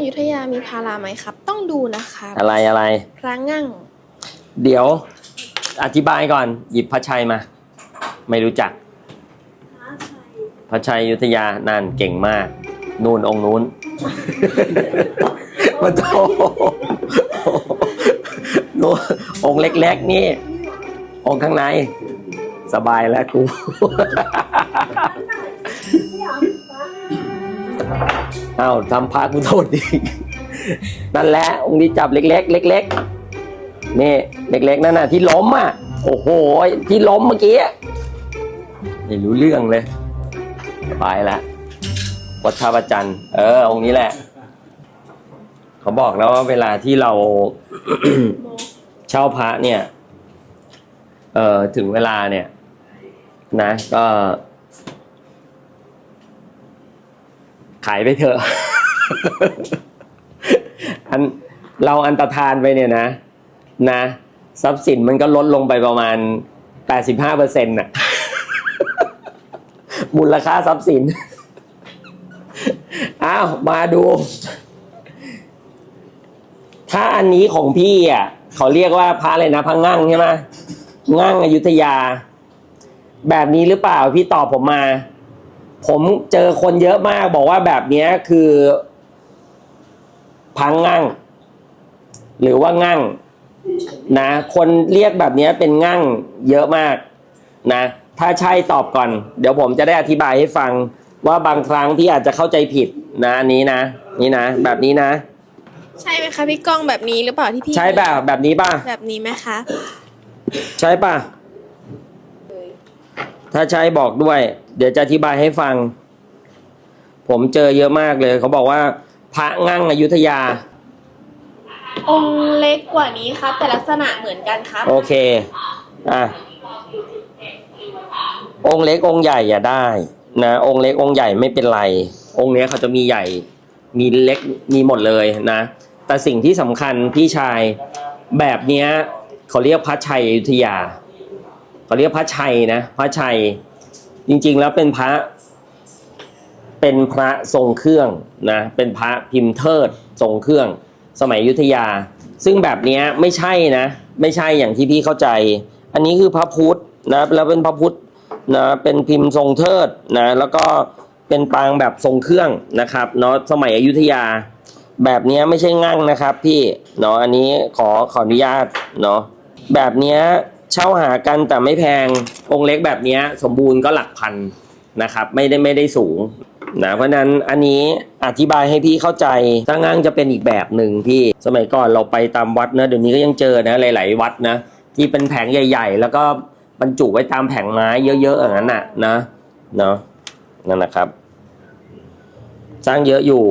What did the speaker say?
อยุธยามีพาราไหมครับ ต้องดูนะครับอะไรอะไร พระงั่ง เดี๋ยว อธิบายก่อน หยิบพระชัยมา ไม่รู้จัก พระชัยอยุธยานั่นเก่งมาก นู่นองค์นู้น มาโตนู่นองค์เล็กๆนี่ องค์ข้างใน สบายแล้วกูเอ้าทำพากูโทษดินั่นแหละองค์ที่จับเล็ก ๆ เล็ก ๆ นี่เล็ก ๆ นั่นน่ะ ที่ล้มอะ โอ้โหที่ล้มเมื่อกี้ไม่รู้เรื่องเลยไปละวัดท่าประจันเออ องค์นี้แหละ เขาบอกแล้วว่าเวลาที่เราเช่าพระเนี่ย เออถึงเวลาเนี่ย นะ ก็ ขายไปเถอะ อันเราอันตรธานไปเนี่ยนะ นะ ทรัพย์สินมันก็ลดลงไปประมาณ85เปอร์เซ็นต์น่ะมูลค่าทรัพย์สิน อ้าว มาดู ถ้าอันนี้ของพี่อะเขาเรียกว่าพระอะไรนะพระงั่งใช่ไหมงั่งอยุธยา แบบนี้หรือเปล่าพี่ตอบผมมา ผมเจอคนเยอะมากบอกว่าแบบเนี้ยคือ พังงั่ง หรือว่างั่ง นะ คนเรียกแบบเนี้ยเป็นงั่งเยอะมาก นะ ถ้าใช่ตอบก่อน เดี๋ยวผมจะได้อธิบายให้ฟัง ว่าบางครั้งพี่อาจจะเข้าใจผิด นะอันนี้นะ นี่นะ แบบนี้นะ ใช่ไหมคะพี่ก้องแบบนี้หรือเปล่าที่พี่ใช่ป่ะแบบนี้ป่ะแบบนี้ไหมคะ ใช่ป่ะ ถ้าใช่บอกด้วย เดี๋ยวจะอธิบายให้ฟัง ผมเจอเยอะมากเลย เขาบอกว่า พระงั่งอยุธยา องค์เล็กกว่านี้ครับ แต่ลักษณะเหมือนกันครับ โอเค อะ องค์เล็กองค์ใหญ่อย่าได้ นะ องค์เล็กองค์ใหญ่ไม่เป็นไร องค์เนี้ยเขาจะมีใหญ่ มีเล็ก มีหมดเลยนะ แต่สิ่งที่สำคัญพี่ชายแบบเนี้ยเขาเรียกพระชัยอยุธยา เขาเรียกพระชัยนะพระชัย จริง ๆ แล้วเป็นพระ เป็นพระทรงเครื่องนะเป็นพระพิมพ์เทิดทรงเครื่อง สมัยอยุธยา ซึ่งแบบนี้ไม่ใช่นะ ไม่ใช่อย่างที่พี่เข้าใจ อันนี้คือพระพุทธนะแล้วเป็นพระพุทธนะเป็นพิมพ์ทรงเทิดนะแล้วก็เป็นปางแบบทรงเครื่องนะครับเนาะสมัยอยุธยา แบบนี้ไม่ใช่งั่งนะครับ พี่เนาะอันนี้ขอขออนุญาตเนาะแบบนี้ เช่าหากันแต่ไม่แพงองค์เล็กแบบนี้สมบูรณ์ก็หลักพันนะครับ ไม่ได้ไม่ได้สูงนะเพราะนั้นอันนี้อธิบายให้พี่เข้าใจถ้างั่งจะเป็นอีกแบบหนึ่งพี่สมัยก่อนเราไปตามวัดนะเดี๋ยวนี้ก็ยังเจอนะหลาย ๆ วัดนะ ที่เป็นแผงใหญ่ ๆ แล้วก็บรรจุไว้ตามแผงไม้เยอะๆอย่างนั้นน่ะนะเนาะนั่นนะครับ สร้างเยอะอยู่